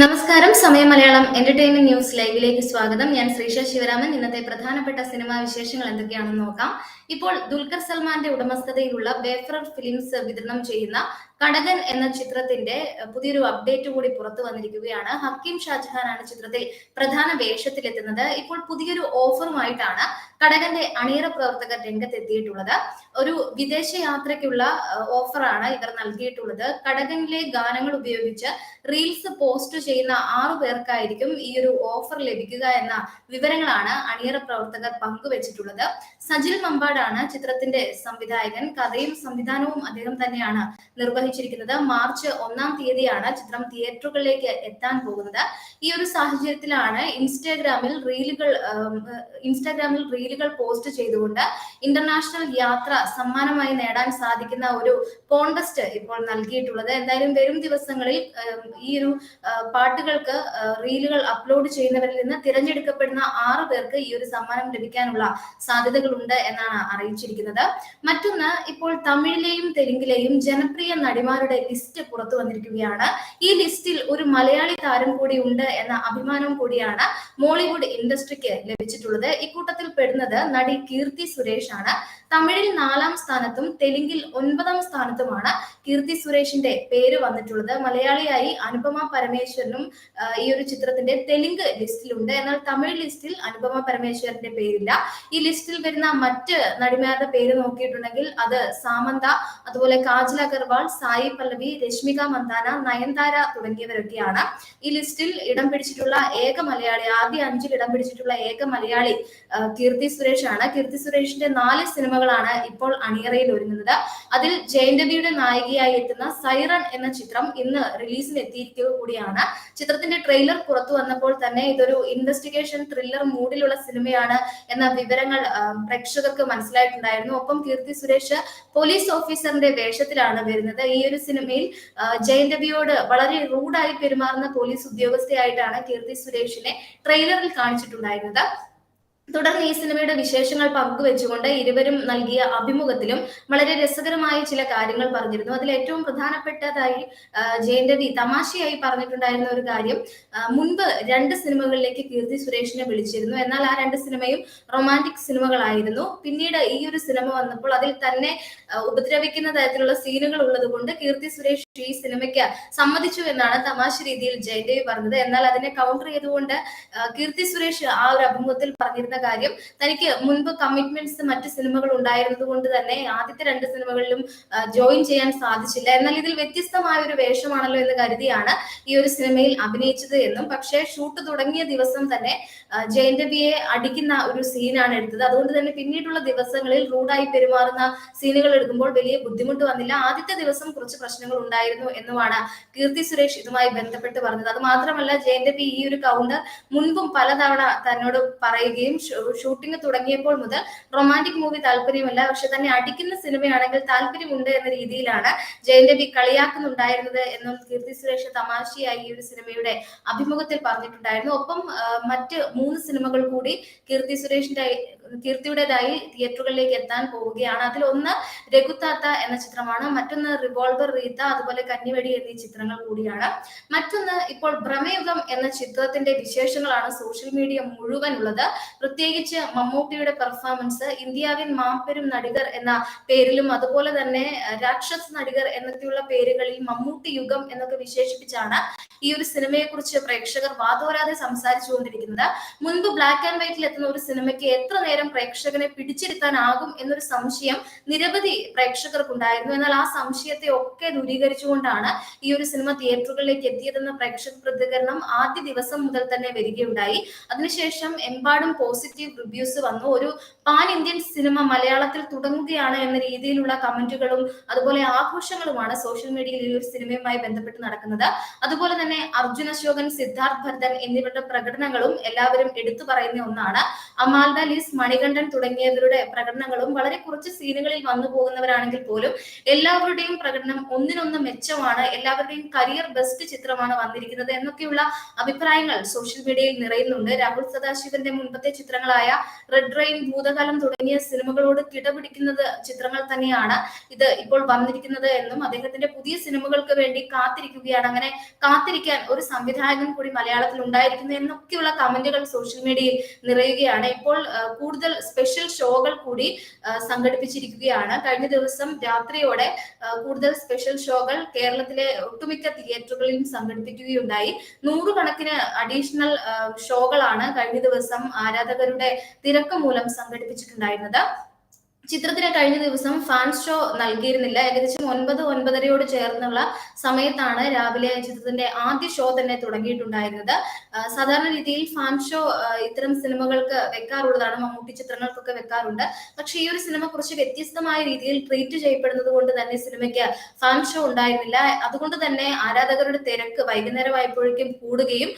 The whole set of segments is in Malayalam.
നമസ്കാരം സമയ മലയാളം എന്റർടൈൻമെന്റ് ന്യൂസ് ലൈവിലേക്ക് സ്വാഗതം. ഞാൻ ശ്രീഷ ശിവരാമൻ. ഇന്നത്തെ പ്രധാനപ്പെട്ട സിനിമാ വിശേഷങ്ങൾ എന്തൊക്കെയാണെന്ന് നോക്കാം. ഇപ്പോൾ ദുൽഖർ സൽമാന്റെ ഉടമസ്ഥതയിലുള്ള ബേഫറർ ഫിലിംസ് വിതരണം ചെയ്യുന്ന കടകൻ എന്ന ചിത്രത്തിന്റെ പുതിയൊരു അപ്ഡേറ്റ് കൂടി പുറത്തു വന്നിരിക്കുകയാണ്. ഹക്കീം ഷാജഹാൻ ആണ് ചിത്രത്തിൽ പ്രധാന വേഷത്തിലെത്തുന്നത്. ഇപ്പോൾ പുതിയൊരു ഓഫറുമായിട്ടാണ് കടകന്റെ അണിയറ പ്രവർത്തകർ രംഗത്തെത്തിയിട്ടുള്ളത്. ഒരു വിദേശ യാത്രയ്ക്കുള്ള ഓഫറാണ് ഇവർ നൽകിയിട്ടുള്ളത്. കടകനിലെ ഗാനങ്ങൾ ഉപയോഗിച്ച് റീൽസ് പോസ്റ്റ് ചെയ്യുന്ന ആറു പേർക്കായിരിക്കും ഈ ഒരു ഓഫർ ലഭിക്കുക എന്ന വിവരങ്ങളാണ് അണിയറ പ്രവർത്തകർ പങ്കുവച്ചിട്ടുള്ളത്. സജിൽ മമ്പാടാണ് ചിത്രത്തിന്റെ സംവിധായകൻ. കഥയും സംവിധാനവും അദ്ദേഹം തന്നെയാണ് നിർവഹിച്ചിരിക്കുന്നത് മാർച്ച് ഒന്നാം തീയതിയാണ് ചിത്രം തിയേറ്ററുകളിലേക്ക് എത്താൻ പോകുന്നത്. ഈ ഒരു സാഹചര്യത്തിലാണ് ഇൻസ്റ്റാഗ്രാമിൽ റീലുകൾ ഇൻസ്റ്റാഗ്രാമിൽ റീലുകൾ പോസ്റ്റ് ചെയ്തുകൊണ്ട് ഇന്റർനാഷണൽ യാത്ര സമ്മാനമായി നേടാൻ സാധിക്കുന്ന ഒരു കോണ്ടസ്റ്റ് ഇപ്പോൾ നൽകിയിട്ടുള്ളത്. എന്തായാലും വരും ദിവസങ്ങളിൽ ഈ ഒരു പാട്ടുകൾക്ക് റീലുകൾ അപ്ലോഡ് ചെയ്യുന്നവരിൽ നിന്ന് തിരഞ്ഞെടുക്കപ്പെടുന്ന ആറ് പേർക്ക് ഈ ഒരു സമ്മാനം ലഭിക്കാനുള്ള സാധ്യതകളുണ്ട് എന്നാണ് അറിയിച്ചിരിക്കുന്നത്. മറ്റൊന്ന് ഇപ്പോൾ തമിഴിലെയും തെലുങ്കിലെയും ജനപ്രിയ നടിമാരുടെ ലിസ്റ്റ് പുറത്തു വന്നിരിക്കുകയാണ്. ഈ ലിസ്റ്റിൽ ഒരു മലയാളി താരം കൂടി ഉണ്ട് എന്ന അഭിമാനം കൂടിയാണ് മോളിവുഡ് ഇൻഡസ്ട്രിക്ക് ലഭിച്ചിട്ടുള്ളത്. ഇക്കൂട്ടത്തിൽ പെടുന്നത് നടി കീർത്തി സുരേഷ് ആണ് തമിഴിൽ നാലാം സ്ഥാനത്തും തെലുങ്കിൽ ഒൻപതാം സ്ഥാനത്തുമാണ് കീർത്തി സുരേഷിന്റെ പേര് വന്നിട്ടുള്ളത്. മലയാളിയായി അനുപമ പരമേശ്വരനും ഈ ഒരു ചിത്രത്തിന്റെ തെലുങ്ക് ലിസ്റ്റിലുണ്ട് എന്നാൽ തമിഴ് ലിസ്റ്റിൽ അനുപമ പരമേശ്വരന്റെ പേരില്ല. ഈ ലിസ്റ്റിൽ വരുന്ന മറ്റ് നടിമാരുടെ പേര് നോക്കിയിട്ടുണ്ടെങ്കിൽ അത് സാമന്ത അതുപോലെ കാജൽ അഗർവാൾ സായി പല്ലവി രശ്മിക മന്ദാന നയൻതാര തുടങ്ങിയവരൊക്കെയാണ് ഈ ലിസ്റ്റിൽ ഇടം പിടിച്ചിട്ടുള്ള ഏക മലയാളി ആദ്യ അഞ്ചിൽ ഇടം പിടിച്ചിട്ടുള്ള ഏക മലയാളി കീർത്തി സുരേഷ് ആണ് കീർത്തി സുരേഷിന്റെ നാല് സിനിമകളാണ് ഇപ്പോൾ അണിയറയിൽ ഒരുങ്ങുന്നത്. അതിൽ ജയന്തവിയുടെ നായികയായി എത്തുന്ന സൈറൺ എന്ന ചിത്രം ഇന്ന് റിലീസിന് എത്തിയിരിക്കുക കൂടിയാണ്. ചിത്രത്തിന്റെ ട്രെയിലർ പുറത്തു വന്നപ്പോൾ തന്നെ ഇതൊരു ഇൻവെസ്റ്റിഗേഷൻ ത്രില്ലർ മൂഡിലുള്ള സിനിമയാണ് എന്ന വിവരങ്ങൾ പ്രേക്ഷകർക്ക് മനസ്സിലായിട്ടുണ്ടായിരുന്നു. ഒപ്പം കീർത്തി സുരേഷ് പോലീസ് ഓഫീസറിന്റെ വേഷത്തിലാണ് വരുന്നത്. ഒരു സിനിമയിൽ ജയൻ രവിയോട് വളരെ റൂഡായി പെരുമാറുന്ന പോലീസ് ഉദ്യോഗസ്ഥയായിട്ടാണ് കീർത്തി സുരേഷിനെ ട്രെയിലറിൽ കാണിച്ചിട്ടുണ്ടായിരുന്നത്. തുടർന്ന് ഈ സിനിമയുടെ വിശേഷങ്ങൾ പങ്കുവെച്ചുകൊണ്ട് ഇരുവരും നൽകിയ അഭിമുഖത്തിലും വളരെ രസകരമായ ചില കാര്യങ്ങൾ പറഞ്ഞിരുന്നു. അതിൽ ഏറ്റവും പ്രധാനപ്പെട്ടതായി ജയന്തതി തമാശയായി പറഞ്ഞിട്ടുണ്ടായിരുന്ന ഒരു കാര്യം മുൻപ് രണ്ട് സിനിമകളിലേക്ക് കീർത്തി സുരേഷിനെ വിളിച്ചിരുന്നു. എന്നാൽ ആ രണ്ട് സിനിമയും റൊമാന്റിക് സിനിമകളായിരുന്നു. പിന്നീട് ഈ ഒരു സിനിമ വന്നപ്പോൾ അതിൽ തന്നെ ഉപദ്രവിക്കുന്ന തരത്തിലുള്ള സീനുകൾ ഉള്ളത് കൊണ്ട് കീർത്തി സുരേഷ് ഈ സിനിമയ്ക്ക് സമ്മതിച്ചു എന്നാണ് തമാശ രീതിയിൽ ജയദേവ് പറഞ്ഞത്. എന്നാൽ അതിനെ കൗണ്ടർ ചെയ്തുകൊണ്ട് കീർത്തി സുരേഷ് ആ ഒരു അഭിമുഖത്തിൽ പറഞ്ഞിരുന്ന കാര്യം തനിക്ക് മുൻപ് കമ്മിറ്റ്മെന്റ്സ് മറ്റ് സിനിമകൾ ഉണ്ടായിരുന്നത് കൊണ്ട് തന്നെ ആദ്യത്തെ രണ്ട് സിനിമകളിലും ജോയിൻ ചെയ്യാൻ സാധിച്ചില്ല. എന്നാൽ ഇതിൽ വ്യത്യസ്തമായ ഒരു വേഷമാണല്ലോ എന്ന് കരുതിയാണ് ഈ ഒരു സിനിമയിൽ അഭിനയിച്ചത് എന്നും. പക്ഷേ ഷൂട്ട് തുടങ്ങിയ ദിവസം തന്നെ ജയന്റബിയെ അടിക്കുന്ന ഒരു സീനാണ് എടുത്തത്. അതുകൊണ്ട് തന്നെ പിന്നീടുള്ള ദിവസങ്ങളിൽ റൂഡായി പെരുമാറുന്ന സീനുകൾ എടുക്കുമ്പോൾ വലിയ ബുദ്ധിമുട്ട് വന്നില്ല. ആദ്യത്തെ ദിവസം കുറച്ച് പ്രശ്നങ്ങൾ ഉണ്ടായിരുന്നു എന്നുമാണ് കീർത്തി സുരേഷ് ഇതുമായി ബന്ധപ്പെട്ട് പറഞ്ഞത്. അത് മാത്രമല്ല ജയന്റബി ഈ ഒരു കൗണ്ടർ മുൻപും പലതവണ തന്നോട് പറയുകയും ഷൂട്ടിംഗ് തുടങ്ങിയപ്പോൾ മുതൽ റൊമാന്റിക് മൂവി താല്പര്യമല്ല പക്ഷെ തന്നെ അടിക്കുന്ന സിനിമയാണെങ്കിൽ താല്പര്യമുണ്ട് എന്ന രീതിയിലാണ് ജയന്റബി കളിയാക്കുന്നുണ്ടായിരുന്നത് എന്നും കീർത്തി സുരേഷ് തമാശയായി ഈ ഒരു സിനിമയുടെ അഭിമുഖത്തിൽ പറഞ്ഞിട്ടുണ്ടായിരുന്നു. ഒപ്പം മറ്റ് മൂന്ന് സിനിമകൾ കൂടി കീർത്തി സുരേഷിന്റെ കീർത്തിയുടേതായി തിയേറ്ററുകളിലേക്ക് എത്താൻ പോവുകയാണ്. അതിൽ ഒന്ന് രഘുത്താത്ത എന്ന ചിത്രമാണ്. മറ്റൊന്ന് റിവോൾവർ റീത്ത അതുപോലെ കന്നിവടി എന്നീ ചിത്രങ്ങൾ കൂടിയാണ്. മറ്റൊന്ന് ഇപ്പോൾ ഭ്രമയുഗം എന്ന ചിത്രത്തിന്റെ വിശേഷങ്ങളാണ് സോഷ്യൽ മീഡിയ മുഴുവൻ ഉള്ളത് പ്രത്യേകിച്ച് മമ്മൂട്ടിയുടെ പെർഫോമൻസ് ഇന്ത്യാവിൻ മാപ്പരും നടികർ എന്ന പേരിലും അതുപോലെ തന്നെ രാക്ഷസ് നടികർ എന്നൊക്കെയുള്ള പേരുകളിൽ മമ്മൂട്ടി യുഗം എന്നൊക്കെ വിശേഷിപ്പിച്ചാണ് ഈ ഒരു സിനിമയെ കുറിച്ച് പ്രേക്ഷകർ വാതോരാതെ സംസാരിച്ചുകൊണ്ടിരിക്കുന്നത്. മുൻപ് ബ്ലാക്ക് ആൻഡ് വൈറ്റിൽ എത്തുന്ന ഒരു സിനിമയ്ക്ക് എത്ര നേരം പ്രേക്ഷകനെ പിടിച്ചിരുത്താനാകും എന്നൊരു സംശയം നിരവധി പ്രേക്ഷകർക്കുണ്ടായിരുന്നു. എന്നാൽ ആ സംശയത്തെ ഒക്കെ ദൂരീകരിച്ചുകൊണ്ടാണ് ഈ ഒരു സിനിമ തിയേറ്ററുകളിലേക്ക് എത്തിയതെന്ന പ്രേക്ഷക പ്രതികരണം ആദ്യ ദിവസം മുതൽ തന്നെ വരികയുണ്ടായി. അതിനുശേഷം എമ്പാടും പോസിറ്റീവ് റിവ്യൂസ് വന്നു. ഒരു പാൻ ഇന്ത്യൻ സിനിമ മലയാളത്തിൽ തുടങ്ങുകയാണ് എന്ന രീതിയിലുള്ള കമന്റുകളും അതുപോലെ ആഘോഷങ്ങളുമാണ് സോഷ്യൽ മീഡിയയിൽ ഈ ഒരു സിനിമയുമായി ബന്ധപ്പെട്ട് നടക്കുന്നത്. അതുപോലെ തന്നെ അർജുന അശോകൻ സിദ്ധാർത്ഥ് ഭരതൻ എന്നിവരുടെ പ്രകടനങ്ങളും എല്ലാവരും എടുത്തു പറയുന്ന ഒന്നാണ്. അമാൽഡ ലിസ് മണികണ്ഠൻ തുടങ്ങിയവരുടെ പ്രകടനങ്ങളും വളരെ കുറച്ച് സീനുകളിൽ വന്നു പോകുന്നവരാണെങ്കിൽ പോലും എല്ലാവരുടെയും പ്രകടനം ഒന്നിനൊന്ന് മെച്ചമാണ് എല്ലാവരുടെയും കരിയർ ബെസ്റ്റ് ചിത്രമാണ് വന്നിരിക്കുന്നത് എന്നൊക്കെയുള്ള അഭിപ്രായങ്ങൾ സോഷ്യൽ മീഡിയയിൽ നിറയുന്നുണ്ട്. രാഹുൽ സദാശിവന്റെ മുൻപത്തെ ചിത്രങ്ങളായ റെഡ് റെയിൻ ഭൂതകാലം തുടങ്ങിയ സിനിമകളോട് കിടപിടിക്കുന്നത് ചിത്രങ്ങൾ തന്നെയാണ് ഇത് ഇപ്പോൾ വന്നിരിക്കുന്നത് എന്നും അദ്ദേഹത്തിന്റെ പുതിയ സിനിമകൾക്ക് വേണ്ടി കാത്തിരിക്കുകയാണ്. അങ്ങനെ കാത്തിരിക്കാൻ ഒരു സംവിധായകൻ കൂടി മലയാളത്തിൽ ഉണ്ടായിരിക്കുന്നു എന്നൊക്കെയുള്ള കമന്റുകൾ സോഷ്യൽ മീഡിയയിൽ നിറയുകയാണ്. ഇപ്പോൾ കൂടുതൽ സ്പെഷ്യൽ ഷോകൾ കൂടി സംഘടിപ്പിച്ചിരിക്കുകയാണ്. കഴിഞ്ഞ ദിവസം രാത്രിയോടെ കൂടുതൽ സ്പെഷ്യൽ ഷോകൾ കേരളത്തിലെ ഒട്ടുമിക്ക തിയേറ്ററുകളിലും സംഘടിപ്പിക്കുകയുണ്ടായി. നൂറുകണക്കിന് അഡീഷണൽ ഷോകളാണ് കഴിഞ്ഞ ദിവസം ആരാധകരുടെ തിരക്ക് മൂലം സംഘടിപ്പിച്ചിട്ടുണ്ടായിരുന്നത്. ചിത്രത്തിന് കഴിഞ്ഞ ദിവസം ഫാൻ ഷോ നൽകിയിരുന്നില്ല. ഏകദേശം ഒൻപത് ഒൻപതരയോട് ചേർന്നുള്ള സമയത്താണ് രാവിലെ ചിത്രത്തിന്റെ ആദ്യ ഷോ തന്നെ തുടങ്ങിയിട്ടുണ്ടായിരുന്നത്. സാധാരണ രീതിയിൽ ഫാൻ ഷോ ഇത്തരം സിനിമകൾക്ക് വെക്കാറുള്ളതാണ് മമ്മൂട്ടി ചിത്രങ്ങൾക്കൊക്കെ വെക്കാറുണ്ട്. പക്ഷെ ഈ ഒരു സിനിമ കുറച്ച് വ്യത്യസ്തമായ രീതിയിൽ ട്രീറ്റ് ചെയ്യപ്പെടുന്നത് കൊണ്ട് തന്നെ സിനിമയ്ക്ക് ഫാൻ ഷോ ഉണ്ടായിരുന്നില്ല. അതുകൊണ്ട് തന്നെ ആരാധകരുടെ തിരക്ക് വൈകുന്നേരമായപ്പോഴേക്കും കൂടുകയും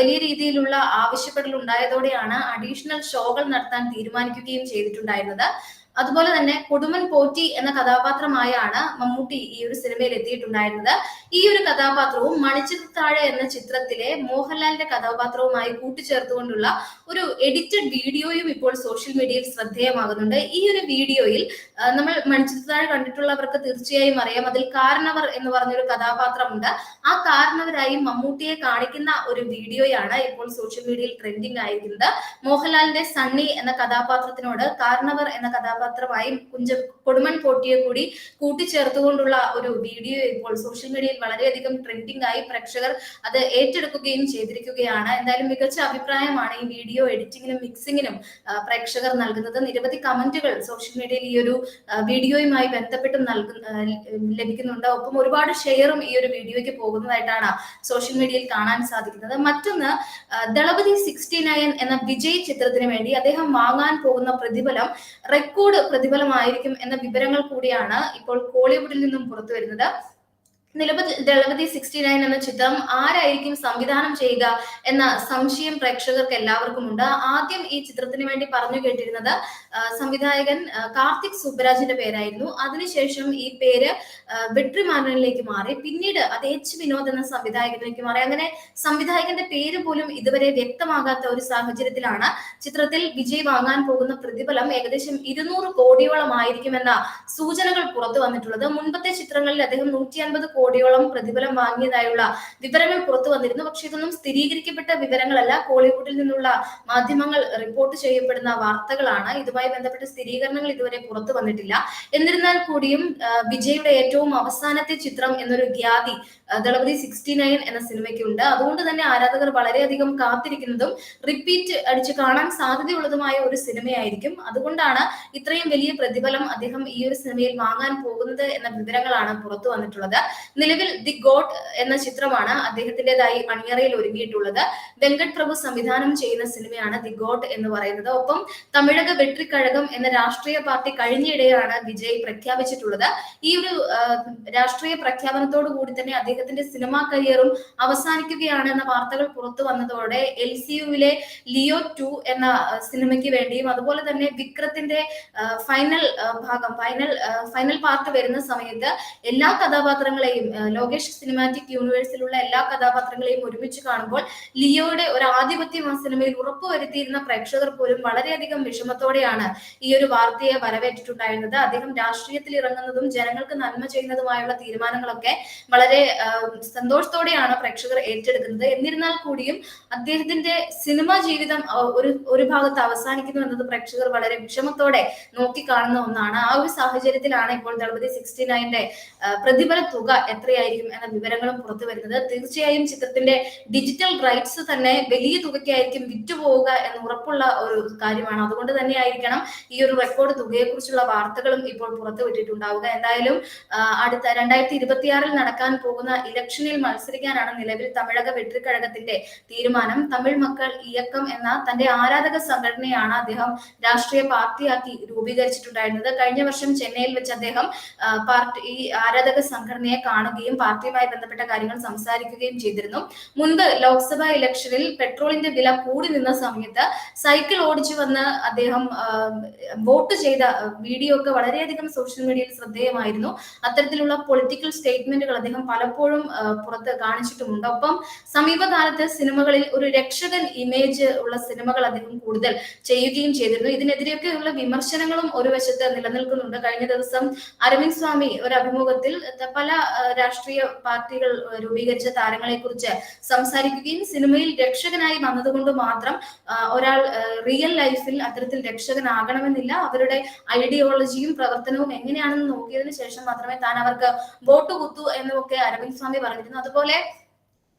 വലിയ രീതിയിലുള്ള ആവശ്യപ്പെടൽ ഉണ്ടായതോടെയാണ് അഡീഷണൽ ഷോകൾ നടത്താൻ തീരുമാനിക്കുകയും ചെയ്തിട്ടുണ്ടായിരുന്നത്. അതുപോലെ തന്നെ കൊടുമൻ പോറ്റി എന്ന കഥാപാത്രമായാണ് മമ്മൂട്ടി ഈ ഒരു സിനിമയിൽ എത്തിയിട്ടുണ്ടായിരുന്നത്. ഈ ഒരു കഥാപാത്രവും മണിച്ചിത്താഴ എന്ന ചിത്രത്തിലെ മോഹൻലാലിന്റെ കഥാപാത്രവുമായി കൂട്ടിച്ചേർത്തുകൊണ്ടുള്ള ഒരു എഡിറ്റഡ് വീഡിയോയും ഇപ്പോൾ സോഷ്യൽ മീഡിയയിൽ ശ്രദ്ധേയമാകുന്നുണ്ട്. ഈ ഒരു വീഡിയോയിൽ നമ്മൾ മണിച്ചിത്രത്താഴ് കണ്ടിട്ടുള്ളവർക്ക് തീർച്ചയായും അറിയാം. അതിൽ കാരണവർ എന്ന് പറഞ്ഞൊരു കഥാപാത്രമുണ്ട്. ആ കാരണവരായി മമ്മൂട്ടിയെ കാണിക്കുന്ന ഒരു വീഡിയോയാണ് ഇപ്പോൾ സോഷ്യൽ മീഡിയയിൽ ട്രെൻഡിങ് ആയിരിക്കുന്നത്. മോഹൻലാലിന്റെ സണ്ണി എന്ന കഥാപാത്രത്തിനോട് കാരണവർ എന്ന കഥാപാത്രമായി കുഞ്ച കൊടുമൺ പോട്ടിയെ കൂടി കൂട്ടിച്ചേർത്തുകൊണ്ടുള്ള ഒരു വീഡിയോ ഇപ്പോൾ സോഷ്യൽ മീഡിയയിൽ വളരെയധികം ട്രെൻഡിംഗ് ആയി പ്രേക്ഷകർ അത് ഏറ്റെടുക്കുകയും ചെയ്തിരിക്കുകയാണ്. എന്തായാലും മികച്ച അഭിപ്രായമാണ് ഈ വീഡിയോ എഡിറ്റിംഗിനും മിക്സിങ്ങിനും പ്രേക്ഷകർ നൽകുന്നത് നിരവധി കമന്റുകൾ സോഷ്യൽ മീഡിയയിൽ ഈ ഒരു വീഡിയോയുമായി ബന്ധപ്പെട്ട് നൽകുന്ന ലഭിക്കുന്നുണ്ട്. ഒപ്പം ഒരുപാട് ഷെയറും ഈ ഒരു വീഡിയോയ്ക്ക് പോകുന്നതായിട്ടാണ് സോഷ്യൽ മീഡിയയിൽ കാണാൻ സാധിക്കുന്നത്. മറ്റൊന്ന് ദളപതി സിക്സ്റ്റി നയൻ എന്ന വിജയ് ചിത്രത്തിന് വേണ്ടി അദ്ദേഹം വാങ്ങാൻ പോകുന്ന പ്രതിഫലം റെക്കോർഡ് പ്രതിഫലമായിരിക്കും എന്ന വിവരങ്ങൾ കൂടിയാണ് ഇപ്പോൾ കോളിവുഡിൽ നിന്നും പുറത്തു വരുന്നത് ദളപതി സിക്സ്റ്റി നയൻ എന്ന ചിത്രം ആരായിരിക്കും സംവിധാനം ചെയ്യുക എന്ന സംശയം പ്രേക്ഷകർക്ക് എല്ലാവർക്കും ഉണ്ട് ആദ്യം ഈ ചിത്രത്തിന് വേണ്ടി പറഞ്ഞു കേട്ടിരുന്നത് സംവിധായകൻ കാർത്തിക് സുബ്രാജിന്റെ പേരായിരുന്നു. അതിനുശേഷം ഈ പേര് ആ, വെട്രിമാരനിലേക്ക് മാറി. പിന്നീട് അത് എച്ച് വിനോദ് എന്ന സംവിധായകനിലേക്ക് മാറി. അങ്ങനെ സംവിധായകന്റെ പേര് പോലും ഇതുവരെ വ്യക്തമാകാത്ത ഒരു സാഹചര്യത്തിലാണ് ചിത്രത്തിൽ വിജയ് വാങ്ങാൻ പോകുന്ന പ്രതിഫലം ഏകദേശം ഇരുന്നൂറ് കോടിയോളം ആയിരിക്കുമെന്ന സൂചനകൾ പുറത്തു വന്നിട്ടുള്ളത്. മുൻപത്തെ ചിത്രങ്ങളിൽ അദ്ദേഹം നൂറ്റി അൻപത് കോടിയോളം പ്രതിഫലം വാങ്ങിയതായുള്ള വിവരങ്ങൾ പുറത്തു വന്നിരുന്നു. പക്ഷെ ഇതൊന്നും സ്ഥിരീകരിക്കപ്പെട്ട വിവരങ്ങളല്ല. കോളിവുഡിൽ നിന്നുള്ള മാധ്യമങ്ങൾ റിപ്പോർട്ട് ചെയ്യപ്പെടുന്ന വാർത്തകളാണ്. ഇതുമായി ബന്ധപ്പെട്ട സ്ഥിരീകരണങ്ങൾ ഇതുവരെ പുറത്തു വന്നിട്ടില്ല. എന്നിരുന്നാൽ കൂടിയും വിജയുടെ ഏറ്റവും അവസാനത്തെ ചിത്രം എന്നൊരു ഖ്യാതി ദളപതി സിക്സ്റ്റി നയൻ എന്ന സിനിമയ്ക്കുണ്ട്. അതുകൊണ്ട് തന്നെ ആരാധകർ വളരെയധികം കാത്തിരിക്കുന്നതും റിപ്പീറ്റ് അടിച്ച് കാണാൻ സാധ്യതയുള്ളതുമായ ഒരു സിനിമയായിരിക്കും. അതുകൊണ്ടാണ് ഇത്രയും വലിയ പ്രതിഫലം അദ്ദേഹം ഈ ഒരു സിനിമയിൽ വാങ്ങാൻ പോകുന്നത് എന്ന വിവരങ്ങളാണ് പുറത്തു വന്നിട്ടുള്ളത്. നിലവിൽ ദി ഗോട്ട് എന്ന ചിത്രമാണ് അദ്ദേഹത്തിന്റേതായി അണിയറയിൽ ഒരുങ്ങിയിട്ടുള്ളത്. വെങ്കട് പ്രഭു സംവിധാനം ചെയ്യുന്ന സിനിമയാണ് ദി ഗോട്ട് എന്ന് പറയുന്നത്. ഒപ്പം തമിഴക വെട്രിക്കഴകം എന്ന രാഷ്ട്രീയ പാർട്ടി കഴിഞ്ഞിടെയാണ് വിജയ് പ്രഖ്യാപിച്ചിട്ടുള്ളത്. ഈ ഒരു രാഷ്ട്രീയ പ്രഖ്യാപനത്തോടു കൂടി തന്നെ അദ്ദേഹത്തിന്റെ സിനിമാ കരിയറും അവസാനിക്കുകയാണ് എന്ന വാർത്തകൾ പുറത്തു വന്നതോടെ എൽ സി യുവിലെ ലിയോ ടു എന്ന സിനിമയ്ക്ക് വേണ്ടിയും അതുപോലെ തന്നെ വിക്രത്തിന്റെ ഫൈനൽ ഭാഗം ഫൈനൽ ഫൈനൽ പാർട്ട് വരുന്ന സമയത്ത് എല്ലാ കഥാപാത്രങ്ങളെയും ലോകേഷ് സിനിമാറ്റിക് യൂണിവേഴ്സിലുള്ള എല്ലാ കഥാപാത്രങ്ങളെയും ഒരുമിച്ച് കാണുമ്പോൾ ലിയോയുടെ ഒരു ആധിപത്യം ആ സിനിമയിൽ ഉറപ്പുവരുത്തിയിരുന്ന പ്രേക്ഷകർ പോലും വളരെയധികം വിഷമത്തോടെയാണ് ഈ ഒരു വാർത്തയെ വരവേറ്റിട്ടുണ്ടായിരുന്നത്. അദ്ദേഹം രാഷ്ട്രീയത്തിൽ ഇറങ്ങുന്നതും ജനങ്ങൾക്ക് നന്മ ചെയ്യുന്നതുമായുള്ള തീരുമാനങ്ങളൊക്കെ വളരെ സന്തോഷത്തോടെയാണ് പ്രേക്ഷകർ ഏറ്റെടുക്കുന്നത്. എന്നിരുന്നാൽ കൂടിയും അദ്ദേഹത്തിന്റെ സിനിമാ ജീവിതം ഒരു ഒരു ഭാഗത്ത് അവസാനിക്കുന്നു എന്നത് പ്രേക്ഷകർ വളരെ വിഷമത്തോടെ നോക്കിക്കാണുന്ന ഒന്നാണ്. ആ ഒരു സാഹചര്യത്തിലാണ് ഇപ്പോൾ ദളപതി സിക്സ്റ്റി നയന്റെ പ്രതിഫല തുക എത്രയായിരിക്കും എന്ന വിവരങ്ങളും പുറത്തു വരുന്നത്. തീർച്ചയായും ചിത്രത്തിന്റെ ഡിജിറ്റൽ റൈറ്റ്സ് തന്നെ വലിയ തുകയ്ക്കായിരിക്കും വിറ്റുപോവുക എന്ന് ഉറപ്പുള്ള ഒരു കാര്യമാണ്. അതുകൊണ്ട് തന്നെ ആയിരിക്കണം ഈ ഒരു റെക്കോർഡ് തുകയെക്കുറിച്ചുള്ള വാർത്തകളും ഇപ്പോൾ പുറത്തു വിട്ടിട്ടുണ്ടാവുക. എന്തായാലും അടുത്ത രണ്ടായിരത്തി ഇരുപത്തിയാറിൽ നടക്കാൻ പോകുന്ന ഇലക്ഷനിൽ മത്സരിക്കാനാണ് നിലവിൽ തമിഴക വെട്ടിക്കഴകത്തിന്റെ തീരുമാനം. തമിഴ് മക്കൾ ഇയക്കം എന്ന തന്റെ ആരാധക സംഘടനയാണ് അദ്ദേഹം രാഷ്ട്രീയ പാർട്ടിയാക്കി രൂപീകരിച്ചിട്ടുണ്ടായിരുന്നത്. കഴിഞ്ഞ വർഷം ചെന്നൈയിൽ വെച്ച് അദ്ദേഹം പാർട്ടി ഈ ആരാധക സംഘടനയെ കാണുകയും പാർട്ടിയുമായി ബന്ധപ്പെട്ട കാര്യങ്ങൾ സംസാരിക്കുകയും ചെയ്തിരുന്നു. മുൻപ് ലോക്സഭാ ഇലക്ഷനിൽ പെട്രോളിന്റെ വില കൂടി നിന്ന സമയത്ത് സൈക്കിൾ ഓടിച്ചു വന്ന് അദ്ദേഹം വോട്ട് ചെയ്ത വീഡിയോ ഒക്കെ വളരെയധികം സോഷ്യൽ മീഡിയയിൽ ശ്രദ്ധേയമായിരുന്നു. അത്തരത്തിലുള്ള പൊളിറ്റിക്കൽ സ്റ്റേറ്റ്മെന്റുകൾ അദ്ദേഹം പലപ്പോഴും പുറത്ത് കാണിച്ചിട്ടുമുണ്ട്. ഒപ്പം സമീപകാലത്ത് സിനിമകളിൽ ഒരു രക്ഷകൻ ഇമേജ് ഉള്ള സിനിമകൾ അദ്ദേഹം കൂടുതൽ ചെയ്യുകയും ചെയ്തിരുന്നു. ഇതിനെതിരെയൊക്കെയുള്ള വിമർശനങ്ങളും ഒരു വശത്ത് നിലനിൽക്കുന്നുണ്ട്. കഴിഞ്ഞ ദിവസം അരവിന്ദ് സ്വാമി ഒരു അഭിമുഖത്തിൽ പല രാഷ്ട്രീയ പാർട്ടികൾ രൂപീകരിച്ച താരങ്ങളെ കുറിച്ച് സംസാരിക്കുകയും സിനിമയിൽ രക്ഷകനായി വന്നതുകൊണ്ട് മാത്രം ഒരാൾ റിയൽ ലൈഫിൽ അത്തരത്തിൽ രക്ഷകനാകണമെന്നില്ല. അവരുടെ ഐഡിയോളജിയും പ്രവർത്തനവും എങ്ങനെയാണെന്ന് നോക്കിയതിനു ശേഷം മാത്രമേ താൻ അവർക്ക് വോട്ട് കുത്തു എന്നൊക്കെ അരവിന്ദ് സ്വാമി പറഞ്ഞിരുന്നു. അതുപോലെ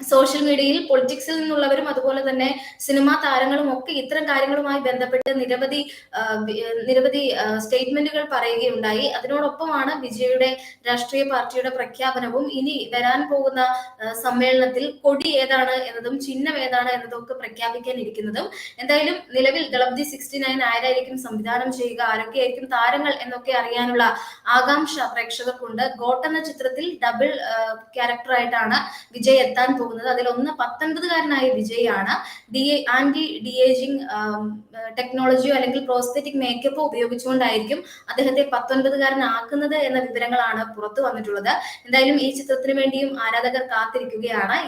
സോഷ്യൽ മീഡിയയിൽ പൊളിറ്റിക്സിൽ നിന്നുള്ളവരും അതുപോലെ തന്നെ സിനിമാ താരങ്ങളും ഒക്കെ ഇത്തരം കാര്യങ്ങളുമായി ബന്ധപ്പെട്ട് നിരവധി നിരവധി സ്റ്റേറ്റ്മെന്റുകൾ പറയുകയുണ്ടായി. അതിനോടൊപ്പമാണ് വിജയുടെ രാഷ്ട്രീയ പാർട്ടിയുടെ പ്രഖ്യാപനവും ഇനി വരാൻ പോകുന്ന സമ്മേളനത്തിൽ കൊടി ഏതാണ് എന്നതും ചിഹ്നം ഏതാണ് എന്നതും ഒക്കെ പ്രഖ്യാപിക്കാനിരിക്കുന്നതും. എന്തായാലും നിലവിൽ ദളബ്ദി സിക്സ്റ്റി നയൻ ആരായിരിക്കും സംവിധാനം ചെയ്യുക ആരൊക്കെയായിരിക്കും താരങ്ങൾ എന്നൊക്കെ അറിയാനുള്ള ആകാംക്ഷ പ്രേക്ഷകർക്കുണ്ട്. ഗോട്ട് എന്ന ചിത്രത്തിൽ ഡബിൾ ക്യാരക്ടറായിട്ടാണ് വിജയ് എത്താൻ പോകുന്നത്. അതിൽ ഒന്ന് പത്തൊൻപതുകാരനായ ആണ് ഡി ആന്റി ഡി ഏജിങ് ടെക്നോളജിയോ അല്ലെങ്കിൽ പ്രോസ്തെറ്റിക് മേക്കപ്പോ ഉപയോഗിച്ചുകൊണ്ടായിരിക്കും അദ്ദേഹത്തെ പത്തൊൻപതുകാരനാക്കുന്നത് എന്ന വിവരങ്ങളാണ് പുറത്തു വന്നിട്ടുള്ളത്. എന്തായാലും ഈ ചിത്രത്തിന് വേണ്ടിയും ആരാധകർ കാത്തിരിക്കുകയാണ്.